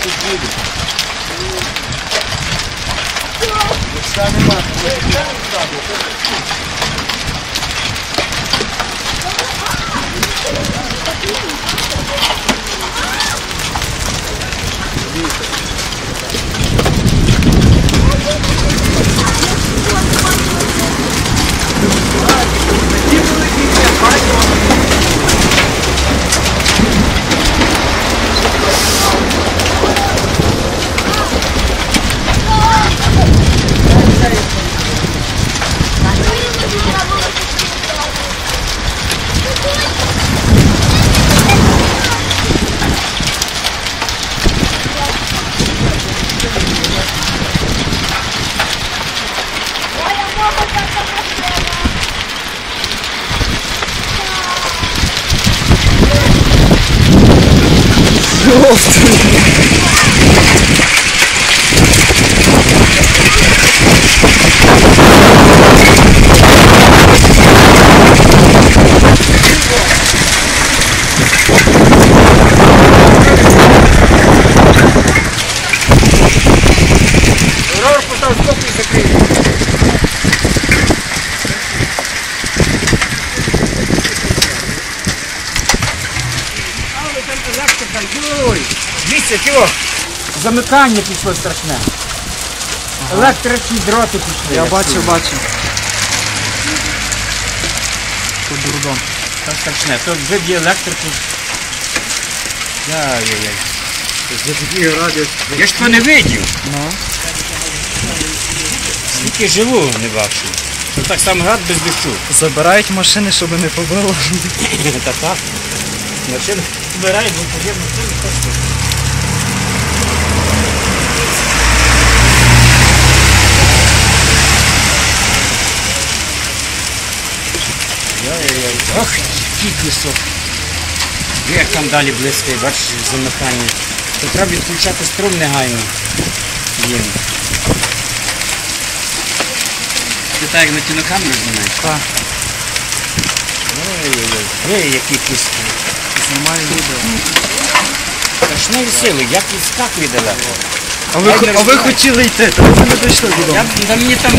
fudido. Esse cara me matando. お普通に。Error, put our stop in the green. Йой! Дивіться, ківо, замикання пішло страшне. Електричні дроти пішли. Я сильно. бачив. Тут дурдом. Це страшне, то виб'є електрику. Яй-яй-яй. Я ж то не видів. Ну. Скільки живу не. То так само град без дощу. Забирають машини, щоб не побило. Та так. Машину збирають, бо потрібно машину просто. Ох, який пісок. Як там далі блискає, бачиш, замикання. То треба відключати струм негайно. Їм. Ти так як на кінокамеру знімаєш? Так. Ой-ой-ой. Ой, які піски. Знімаю відео. Страшної сили, як відскакує далеко. А ви, а ви хотіли йти, то ви не дійшли додому. Я, да мені там